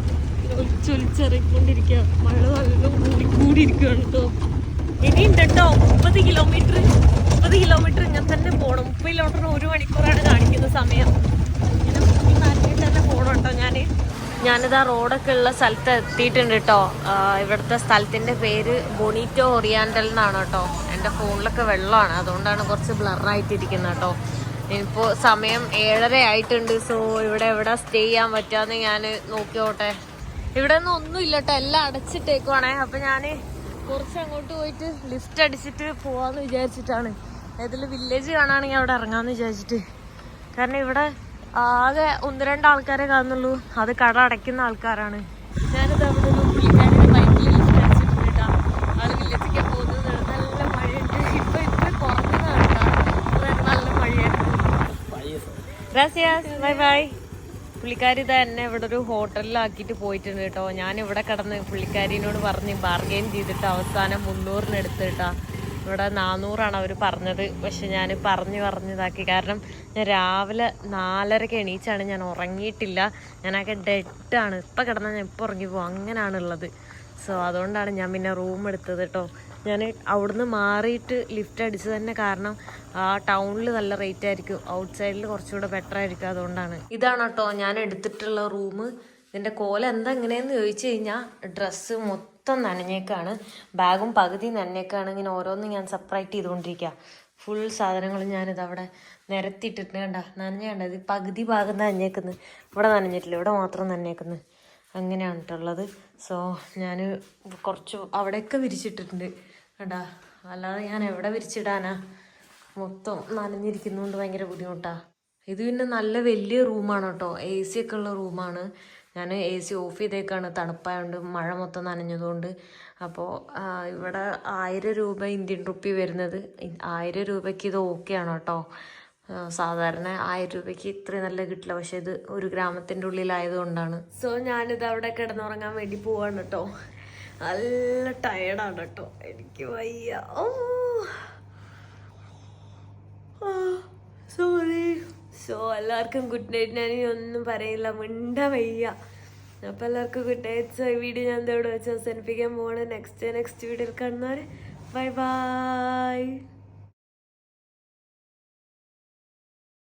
ഒലിച്ചൊലിച്ചിറങ്ങിക്കൊണ്ടിരിക്കുക മഴ നല്ല കൂടി കൂടിയിരിക്കുകയാണ് കേട്ടോ. ഇനിയുണ്ട് കേട്ടോ. മുപ്പത് കിലോമീറ്റർ തന്നെ പോകണം മുപ്പത് ഒരു മണിക്കൂറാണ് കാണിക്കുന്ന സമയം. ഇങ്ങനെ ഈ നനഞ്ഞിട്ട് തന്നെ പോകണം ഞാൻ ഞാനിതാ റോഡൊക്കെ ഉള്ള സ്ഥലത്ത് എത്തിയിട്ടുണ്ട് കേട്ടോ ആ, ഇവിടുത്തെ സ്ഥലത്തിന്റെ പേര് ബൊണീറ്റോ ഒറിയാൻഡൽ എന്നാണ് കേട്ടോ എന്റെ ഫോണിലൊക്കെ വെള്ളമാണ്. അതുകൊണ്ടാണ് കുറച്ച് ബ്ലറായിട്ടിരിക്കുന്നത് കേട്ടോ ഇനിയിപ്പോൾ സമയം ഏഴര ആയിട്ടുണ്ട്. സോ ഇവിടെ എവിടെ സ്റ്റേ ചെയ്യാൻ പറ്റാന്ന് ഞാൻ നോക്കിയോട്ടെ. ഇവിടെ ഒന്നും ഒന്നും ഇല്ല കേട്ടോ എല്ലാം അടച്ചിട്ടേക്കുവാണേ. അപ്പൊ ഞാൻ കുറച്ച് അങ്ങോട്ട് പോയിട്ട് ലിഫ്റ്റ് അടിച്ചിട്ട് പോവാന്ന് വിചാരിച്ചിട്ടാണ്. ഏതെങ്കിലും വില്ലേജ് കാണാണെങ്കിൽ അവിടെ ഇറങ്ങാമെന്ന് വിചാരിച്ചിട്ട്. കാരണം ഇവിടെ ആകെ ഒന്ന് രണ്ട് ആൾക്കാരെ കാണുന്നുള്ളൂ. അത് കട അടയ്ക്കുന്ന ആൾക്കാരാണ്. ഞാനിത് അവിടെ ഒരു പുള്ളിക്കാരുടെ ബൈക്കിൽ ലിഫ്റ്റ് അടിച്ചിട്ടുണ്ട് കേട്ടോ ആൾ വില്ലേജിലേക്ക് പോകുന്നത്. നല്ല മഴയുണ്ട്. ഇപ്പൊ ഇപ്പൊ കുറഞ്ഞതാണ് കേട്ടോ നല്ല മഴയായിരുന്നു. ഗ്രാസിയാസ് ബൈ ബൈ പുള്ളിക്കാരി ഇതാ എന്നെ ഇവിടെ ഒരു ഹോട്ടലിലാക്കിയിട്ട് പോയിട്ടുണ്ട് കേട്ടോ ഞാൻ ഇവിടെ കിടന്ന് പുള്ളിക്കാരിനോട് പറഞ്ഞ് ബാർഗെയിൻ ചെയ്തിട്ട് അവസാനം മുന്നൂറിന് എടുത്ത് കേട്ടാ ഇവിടെ നാനൂറാണ് അവർ പറഞ്ഞത്. പക്ഷെ ഞാൻ പറഞ്ഞു പറഞ്ഞതാക്കി കാരണം ഞാൻ രാവിലെ നാലരക്ക് എണീച്ചാണ് ഞാൻ ഉറങ്ങിയിട്ടില്ല. ഞാനൊക്കെ ഡെഡാണ്. ഇപ്പം കിടന്നാൽ ഞാൻ ഇപ്പം ഉറങ്ങി പോകും അങ്ങനെയാണുള്ളത് സോ അതുകൊണ്ടാണ് ഞാൻ പിന്നെ റൂം എടുത്തത് കേട്ടോ ഞാൻ അവിടുന്ന് മാറിയിട്ട് ലിഫ്റ്റ് അടിച്ചത് തന്നെ കാരണം ആ ടൗണിൽ നല്ല റേറ്റ് ആയിരിക്കും. ഔട്ട് സൈഡിൽ കുറച്ചുകൂടെ ബെറ്റർ ആയിരിക്കും അതുകൊണ്ടാണ്. ഇതാണ് കേട്ടോ ഞാൻ എടുത്തിട്ടുള്ള റൂം. ഇതിന്റെ കോല എന്താ എങ്ങനെയെന്ന് ചോദിച്ചു കഴിഞ്ഞാൽ ഡ്രസ്സ് മൊത്തം നനഞ്ഞേക്കാണ്. ബാഗും പകുതി നനഞ്ഞേക്കാണ് ഇങ്ങനെ ഓരോന്നും ഞാൻ സെപ്പറേറ്റ് ചെയ്തുകൊണ്ടിരിക്കുക ഫുൾ സാധനങ്ങളും ഞാനിത് അവിടെ നിരത്തിയിട്ടിട്ട് കണ്ട നനഞ്ഞ കണ്ട. ഇത് പകുതി ഭാഗം നനഞ്ഞേക്കുന്നു. ഇവിടെ നനഞ്ഞിട്ടില്ല ഇവിടെ മാത്രം നനഞ്ഞേക്കുന്നു. അങ്ങനെയാണ് കേട്ടുള്ളത് സോ ഞാൻ കുറച്ച് അവിടെയൊക്കെ വിരിച്ചിട്ടിട്ടുണ്ട് കേട്ടാ അല്ലാതെ ഞാൻ എവിടെ വിരിച്ചിടാനാ? മൊത്തം നനഞ്ഞിരിക്കുന്നതുകൊണ്ട് ഭയങ്കര ബുദ്ധിമുട്ടാണ് ഇത് പിന്നെ നല്ല വലിയ റൂമാണ് കേട്ടോ എ സി ഒക്കെ ഉള്ള റൂമാണ് ഞാൻ എ സി ഓഫ് ചെയ്തേക്കാണ്. തണുപ്പായതുകൊണ്ട് മഴ മൊത്തം നനഞ്ഞതുകൊണ്ട്. അപ്പോൾ ഇവിടെ ആയിരം രൂപ ഇന്ത്യൻ റുപ്പി വരുന്നത്. ആയിരം രൂപയ്ക്ക് ഇത് ഓക്കെയാണ് കേട്ടോ. സാധാരണ ആയിരം രൂപയ്ക്ക് ഇത്രയും നല്ല കിട്ടില്ല. പക്ഷെ ഇത് ഒരു ഗ്രാമത്തിന്റെ ഉള്ളിലായതുകൊണ്ടാണ്. സോ ഞാനിത് അവിടെ കിടന്നുറങ്ങാൻ വേണ്ടി പോവാണ് കേട്ടോ. നല്ല ടയർഡാണ് കേട്ടോ. എനിക്ക് വയ്യ. ഓ. സോറി സോ എല്ലാവർക്കും ഗുഡ് നൈറ്റ് ഞാൻ ഒന്നും പറയില്ല. മിണ്ട വയ്യ. അപ്പോൾ എല്ലാവർക്കും ഗുഡ് നൈറ്റ് സോ ഈ വീഡിയോ ഞാൻ ഇതോടെ വെച്ച് അവസാനിപ്പിക്കാൻ പോവാണ്. നെക്സ്റ്റ് നെക്സ്റ്റ് വീഡിയോയിൽ കാണുന്നവർ ബൈ ബൈ